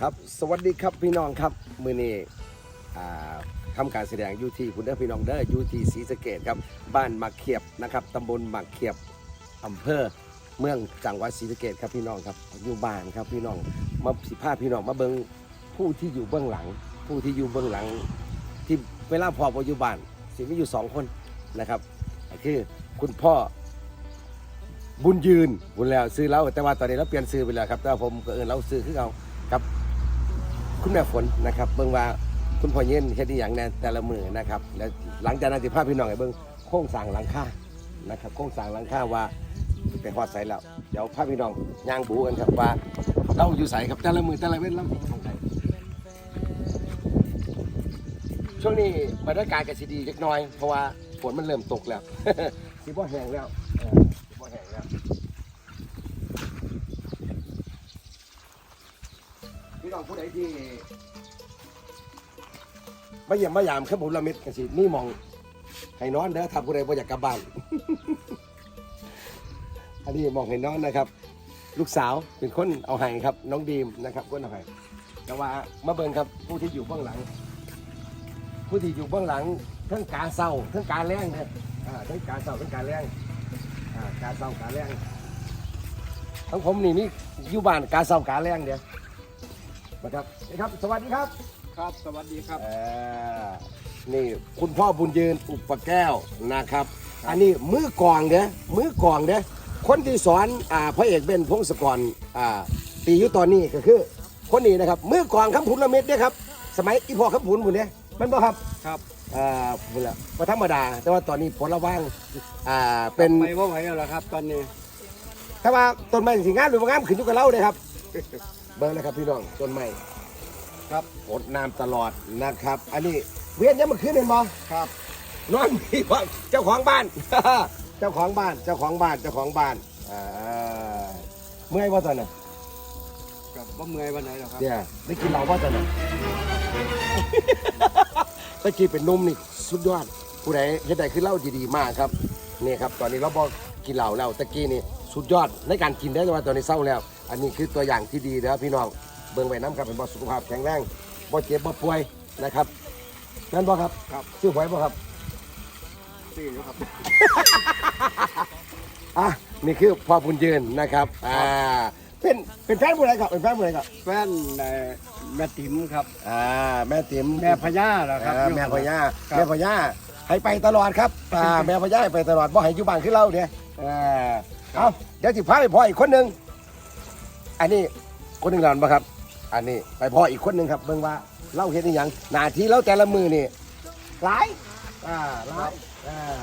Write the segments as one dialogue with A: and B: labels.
A: ครับ สวัสดีครับพี่น้องครับ มือนี้อ่าทำการแสดงยูที่คุณเด้อพี่น้องเด้อยูที่ศรีสะเกดครับ บ้านมักเขียบนะครับตำบลมักเขียบอำเภอเมืองจังหวัดศรีสะเกดครับพี่น้องครับอยู่บ้านครับพี่น้องมาสิพาพี่น้องมาเบิงผู้ที่อยู่เบื้องหลัง ผู้ที่อยู่เบื้องหลัง ที่เวลาพอปัจจุบันสิมีอยู่สองคนนะครับคือคุณพ่อบุญยืนบุญแล้วซื้อแล้วแต่ว่าตอนนี้เราเปลี่ยนซื้อไปแล้วครับแต่ว่าผมก็เออเราซื้อคือเอากับ คุณแม่ฝนนะครับเบิ่งว่าคุณพ่อเย็นเฮ็ดอย่างแน่แต่ละมือนะครับ แล้วหลังจากนั้นสิพาพี่น้องให้เบิ่งโครงสร้างหลังคานะครับโครงสร้างหลังคาว่าไปฮอดไสแล้วเดี๋ยวพาพี่น้องย่างบูกันครับว่าเราอยู่ไสครับแต่ละมือแต่ละเว้นเราอยู่ตรงไหนช่วงนี้บรรยากาศก็สิดีเล็กน้อยเพราะว่าฝนมันเริ่มตกแล้วสิบ่แห้งแล้วเออสิบ่แห้งแล้ว พี่น้องผู้ใดที่มาเยี่ยมมายามครับผมละมิดกันสินี่มองให้นอนเด้อถ้าผู้ใดบ่อยากกลับบ้าน อันนี้มองให้นอนนะครับ ลูกสาวเป็นคนเอาให้ครับ น้องดีมนะครับคนเอาให้แต่ว่ามาเบิ่งครับผู้ที่อยู่เบื้องหลัง ผู้ที่อยู่เบื้องหลังทั้งการเศร้าทั้งการแรงเนี่ยอ่าทั้งการเศร้าทั้งการแรงอ่าการเศร้าการแรงทั้งผมนี่นี่อยู่บ้านการเศร้าการแรงเดียว นะครับนี่ครับ สวัสดีครับ
B: ครับ สวัสดีครับ
A: เอ่อนี่คุณพ่อบุญยืนอุปแก้วนะครับ อันนี้มือกลองเด้อมือกลองเด้อคนที่สอนอ่าพระเอกเบนพงศกรอ่าตีอยู่ตอนนี้ก็คือ คนนี้นะครับมือกลองคำพุนละเม็ดเนี่ยครับสมัยอีพ่อคำพุนบุญเนี่ยมันบ่ครับ
B: ครับ
A: อ่าบุญละบ่ธรรมดา แต่ว่าตอนนี้ผลละว่างอ่าเป็น
B: ไปว่าไหวแล้วครับ ตอนนี้
A: ถ้าว่าต้นไม้สิงามหรือบ่งามขึ้นอยู่กับเราเลยครับ เบิ่งนะครับพี่น้องต้นไม้
B: ครับ
A: อดน้ำตลอดนะครับ อันนี้เวียนยังมาคืนเห็นบ่
B: ครับ
A: นอนพี่ว่าเจ้าของบ้าน เจ้าของบ้านเจ้าของบ้านเจ้าของบ้านอ่าเมื่อยว่าตอนน่ะ
B: กับว่าเมื่อยวันไหนแล้วครับ
A: เนี่ยได้กินเหล้าว่าตอนน่ะตะกี้เป็นหนุ่มนี่สุดยอดผู้ใดเฮ็ดได้คือเหล้าดีๆมากครับนี่ครับ ตอนนี้เราบอกกินเหล้าแล้วตะกี้นี่สุดยอดในการกินได้แต่ว่าตอนนี้เศร้าแล้ว อันนี้คือตัวอย่างที่ดีนะครับพี่น้องเบิ่งไว้น้ำครับเป็นบ่สุขภาพแข็งแรงบ่เจ็บบ่ป่วยนะครับนั่นบ่ครับ
B: ครับ
A: ชื่อหวยบ่ครับ
B: สี่อยู่ครับ
A: อะนี่คือพ่อบุญยืนนะครับอ่าเป็นเป็นแฟนผู้ใดครับเป็นแฟนผู้ใดครับ
B: แฟนเอ่อแม่ติ๋มครับ
A: อ่าแม่ติ๋ม
B: แม่พญาเหรอครับ
A: อ่าแม่พญา
B: ครับ
A: แม่พญาให้ไปตลอดครับอ่าแม่พญาให้ไปตลอดบ่ให้อยู่บ้านคือเราเนี่ยอ่าเอาเดี๋ยวสิพาไปพ่ออีกคนหนึ่ง อันนี้คนหนึ่งหลอนปะครับ อันนี้ไปพ่ออีกคนหนึ่งครับเบิ่งว่าเล่าเห็นอหยังหน้าที่เราแต่ละมือนี่หลายอ่าหลายอ่า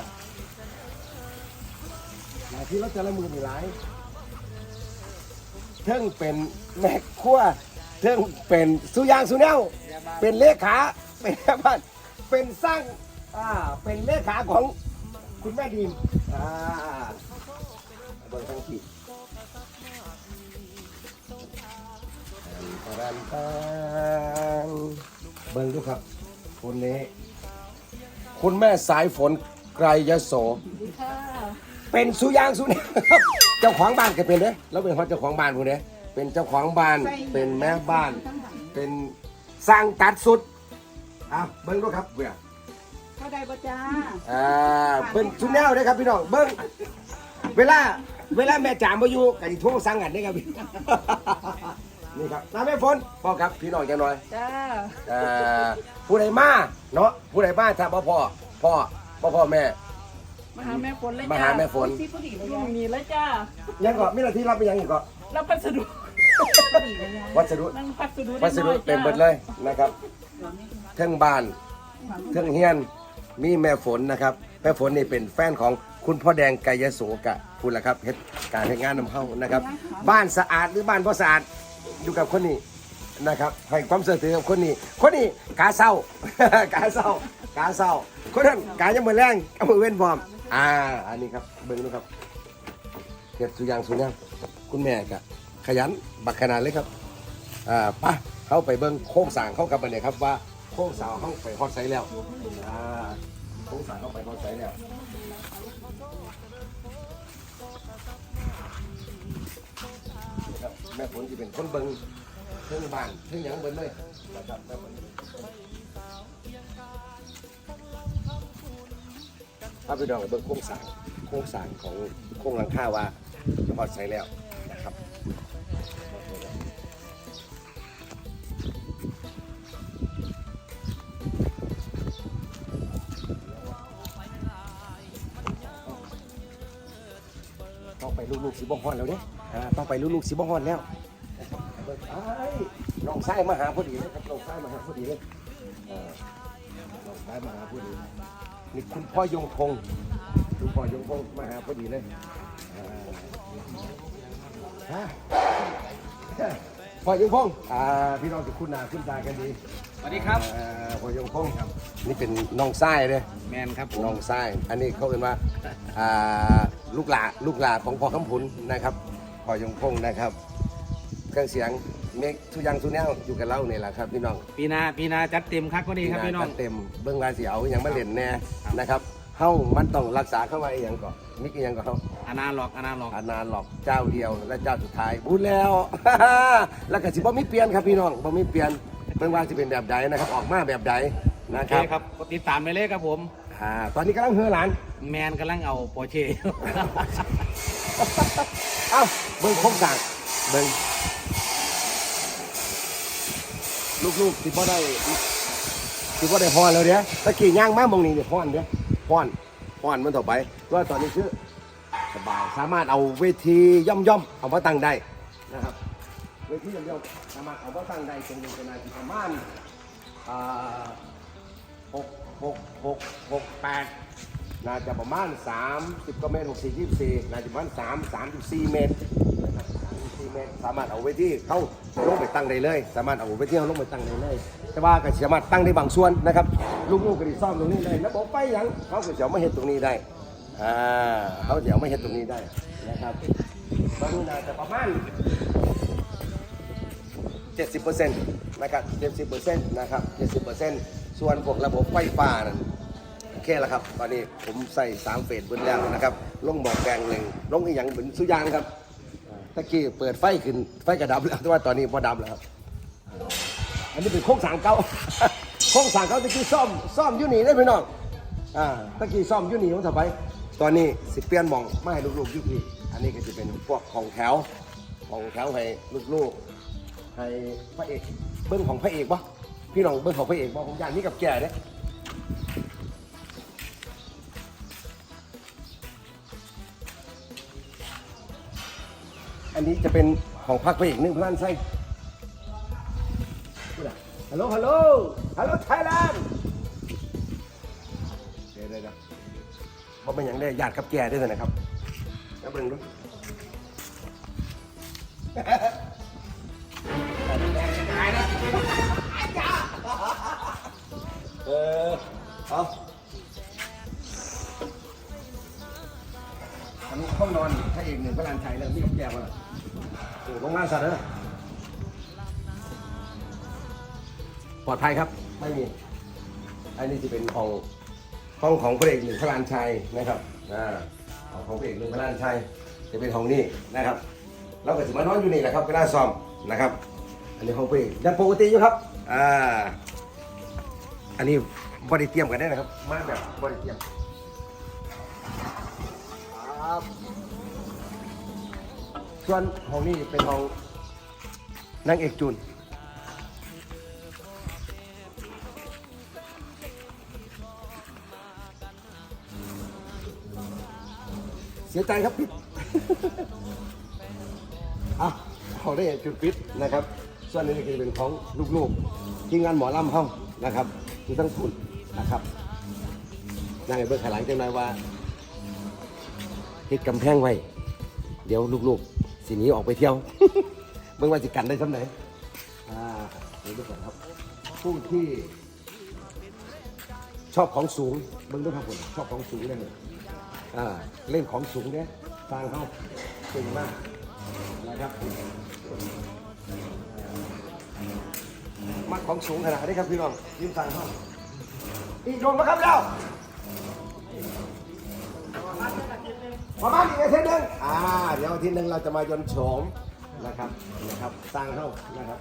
A: หน้าที่เราแต่ละมือนี่หลายเทิงเป็นแม่ครัวเทิงเป็นสุยางสุแนวเป็นเลขาเป็นแม่บ้านเป็นสร้างอ่าเป็นเลขาของคุณแม่ดีมอ่าเบิ่งทั้งที่ ตันตันเบิ่งดูครับคนนี้ คุณแม่สายฝนไกรยโส เป็นสุยางสุเนี่ยครับ เจ้าของบ้านก็เป็นเด้แล้วเป็นคนเจ้าของบ้านคนเด้เป็นเจ้าของบ้าน เป็นแม่บ้าน เป็นสร้างตัดสุดอะเบิ้งดูครับเบื่อ
C: เข้าได้ปะจ้า
A: อ่าเป็นชุดแนวเด้ครับพี่น้อง เบิ้งเวลา เวลาแม่จ๋ามาอยู่กันโทรสั่งกันได้ครับพี่ นี่ครับน้าแม่ฝนพ่อครับพี่น้องจังหน่อย
C: จ้า
A: เอ่อผู้ใดมาเนาะผู้ใดมาถ้าบ่พ่อพ่อพ่อพ่อแม่
C: มาหาแม่ฝนเลย
A: มา
C: จ้า
A: หาแม่ฝน
C: ที่ผู้ดีเลยมีเลยจ้า
A: ยังก็มีหน้าที่รับไปยังอีกก็
C: แล้วพัสดุ
A: วัสดุ
C: นั่งพัสดุ
A: วัสดุเต็มหมดเลยนะครับเทั้งบ้านเทั้งเฮียนมีแม่ฝนนะครับแม่ฝนนี่เป็นแฟนของคุณพ่อแดงไกยโสกะพูดแล้วครับเฮ็ดการให้งานนำเข้านะครับ บ้านสะอาดหรือบ้านพ่อสะอาด อยู่กับคนนี้นะครับให้ความเสื่อถือกับคนนี้ คนนี้กาเศร้ากาเศร้ากาเศร้าคนนั้นกายังมือแรงเอามือเว้นพร้อมอ่าอันนี้ครับเบิ่งดูครับเฮ็ดสุยางสุยางคุณแม่กะขยันบักขนาดเลยครับอ่าปะเข้าไปเบิ้งโค้งสางเข้ากับมันเนี่ยครับว่าโค้งสางเข้าไปฮอดไซแล้วอ่าโค้งสางเข้าไปฮอดไซแล้ว แม่ฝนจะเป็นคนเบิ้งเครื่องบ้านเครื่องหยังเบิดเลยนะครับแล้วมันถ้าไปดองเบิ่งโครงสร้างโครงสร้างของโครงหลังคาว่าพอใช้แล้ว ต้องไปลูกๆสีบ่ฮอนแล้วเนี่ยอ่าต้องไปลูกๆสีบ่ฮอนแล้วนะครับเบิ่งอ้ายน้องชายมาหาพอดีเลยครับน้องชายมาหาพอดีเลยเอ่อน้องชายมาหาพอดีนี่คุณพ่อยงพงศ์คุณพ่อยงพงศ์มาหาพอดีเลยอ่าฮะพ่อยงพงศ์อ่าพี่น้องจะคุ้นหน้าคุ้นตากันดี
B: สวัสดีครับ
A: อ่าพ่อยงพงศ์ครับนี่เป็นน้องชายเลย
B: แมนครับผ
A: น้อ
B: ม
A: งไส้อันนี้เขาเรียกว่าอ่า ลูกหลาลูกหลาของพ่อคำพุนนะครับพ่อยงพงษ์นะครับ เครื่องเสียงเมกทุกอย่างทุกแนวอยู่กับเราเนี่ยแหละครับพี่น้อง
B: ปีหนาปีหนาจัดเต็มครับก็ดีครับพี่น้อง
A: จัดเต็มเบื้องรายเสียวอย่างมาเล่นแน่นะครับเฮ้ามันต้องรักษาเข้ามาอหย่างก่อนมิกอหย่างก่อนเขา
B: อนาล็อกอนาล็อก
A: อานานหรอกเจ้าเดียวและเจ้าสุดท้ายพูดแล้ว แล้วก็สิบ่มีเปลี่ยนครับพี่น้องบ่มีเปลี่ยนเบิ่งว่าสิเป็นแบบใดนะครับ ออกมาแบบใดนะ
B: โอ
A: ค
B: เครับ ครับก็ติดตามไปเลยครับผม
A: อ่าตอนนี้กำลังเฮือหลาน
B: แมนกำลังเอาโปรเช่
A: เอ้าเบิ่งโครงสร้างเบิ่งลูกๆสิบ่ได้สิบ่ได้พรแล้วเด้ตะกี้ย่างมาหมองนี้เนี่ยพรเด้พรพรมันต่อไปว่าตอนนี้คือสบายสามารถเอาเวทีย่อมย่อมๆเอามาตั้งได้นะครับเวทีย่อมย่อมๆสามารถเอามาตั้งได้ตรงนี้เป็นอาชีพประมาณอ่าหก หกหกหกแปดน่าจะประมาณ30กว่าเมตร64 24น่าจะประมาณ3 34เมตรนะครับ34เมตร สามารถเอาไว้ที่เข้าลงไปตั้งได้เลย สามารถเอาไว้ที่เขาลงไปตั้งได้เลย แต่ว่าก็สามารถตั้งได้บางส่วนนะครับ ลูกๆก็ไดีซ่อมตรงนี้เลยแล้วบอกไปยังเขาก็จะเอามาเห็นตรงนี้ได้อ่าเขาจะเอามาเห็นตรงนี้ได้นะครับบางน่าจะประมาณ70%นะครับ70%นะครับ70% ส่วนพวกระบบไฟฟ้านั่นโอเคแล้วครับ ตอนนี้ผมใส่สามเฟสเบิดแล้วนะครับลงหมอกแกงหนึ่งลงอีกอย่างเหมือนสุยางครับตะกี้เปิดไฟขึ้นไฟกระดับแล้วแต่ว่าตอนนี้พอดับแล้วครับ อันนี้เป็นโค้งสางเก่าโค้งสางเก่าตะกี้ซ่อมซ่อมยูนี่ได้พี่น้องอ่าตะกี้ซ่อมยูนี่มันต่อไปตอนนี้สิเปลี่ยนหมองไม่ให้ลูกๆยุพี่อันนี้ก็จะเป็นพวกของแถวของแถวให้ลูกๆให้พระเอกเบิ้งของพระเอกปะ พี่น้องเบิ้งของพระเอกปะผมอยากนี้กับแก่เนี่ยอันนี้จะเป็นของพรรคพระเอกหนึ่งพลันไส้ฮัลโหล ฮัลโหล ฮัลโหลไทยแลนด์เดี๋ยวเดี๋ยวเดี๋ยวเพราะมันยังได้ญาติกับแกด้วยนะครับแล้วเบิ่งดู เออเอาอันนี้เข้านอนพระเอกหนึ่งพระลานชัยแล้วมีกับแกมาล่ะโอ้ลงงานสัตว์เลยปลอดภัยครับ ไม่มี อันนี้จะเป็นของห้องของพระเอกหนึ่งพระลานชัยนะครับ อ่าของของพระเอกหนึ่งพระลานชัย จะเป็นห้องนี้นะครับ เราก็จะมานอนอยู่นี่แหละครับก็น่าซ่อมนะครับ อันนี้ห้องพระเอกยังปกติอยู่ครับ อ่า อันนี้บริเตรียมกันได้นะครับ มาแบบบริเตรียมครับส่วนห้องนี้เป็นห้องนางเอกจูนเสียใจครับปิดอะขาได้จุดปิดนะครับ ส่วนนี้ก็จะเป็นของลูกๆ ทีมงานหมอลำห้องนะครับ ที่ทั้งคุณนะครับนั่งให้เบิกขลังจังเลยว่าติดกำแพงไว้ เดี๋ยวลูกๆสีนี้ออกไปเที่ยวเบิ่งว่าจะกันได้สำไหนอ่าเดี๋ยวดูก่อนครับผู้ที่ชอบของสูงเบิ่งด้วยครับผมชอบของสูงเลยอ่าเล่นของสูงเนี่ยทางเขาเก่งมากนะครับ มัดของสูงขนาดนี้ครับพี่น้องยิ้มทางเขาอีกโยนมาครับเราประมาณอีกอาทิตย์หนึงอ่าเดี๋ยวอาทิตย์หนึงเราจะมายนต์โฉมนะครับนะครับสร้างเขานะครับ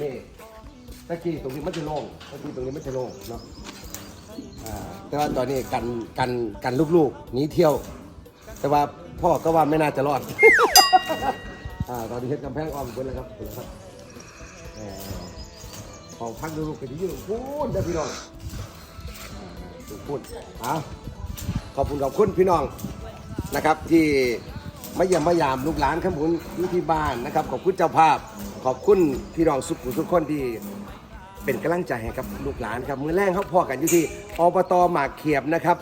A: นี่ตะกี้ตรงนี้มันจะโล่งตะกี้ตรงนี้มันจะโล่งเนาะอ่าแต่ว่าตอนนี้กันกันกันลูกๆหนีเที่ยว แต่ว่าพ่อก็ว่าไม่น่าจะรอด อ่าตอนนี้เฮ็ดกำแพงออมคนแล้วครับนแล้วครับเอ่อ ของพักลูกๆกันที่ยืนพูดเด้พี่น้องถูกพูดอะขอบคุณขอบคุณพี่น้องนะครับ ที่มาเยี่ยมมายามลูกหลานข้ามบุญอยู่ที่บ้านนะครับ ขอบคุณเจ้าภาพ ขอบคุณพี่น้องสุขุทุกคนที่เป็นกำลังใจให้กับลูกหลานครับมือแรกเขาพอกันอยู่ที่อบตหมากเขียบนะครับ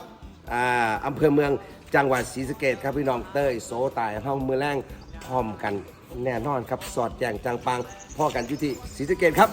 A: อ่าอำเภอเมืองจังหวัดศรีสะเกดครับพี่น้องเต้ยโสตายห้องมือแรงพร้อมกันแน่นอนครับ สอดแจงจังปังพอกันอยู่ที่ศรีสะเกดครับ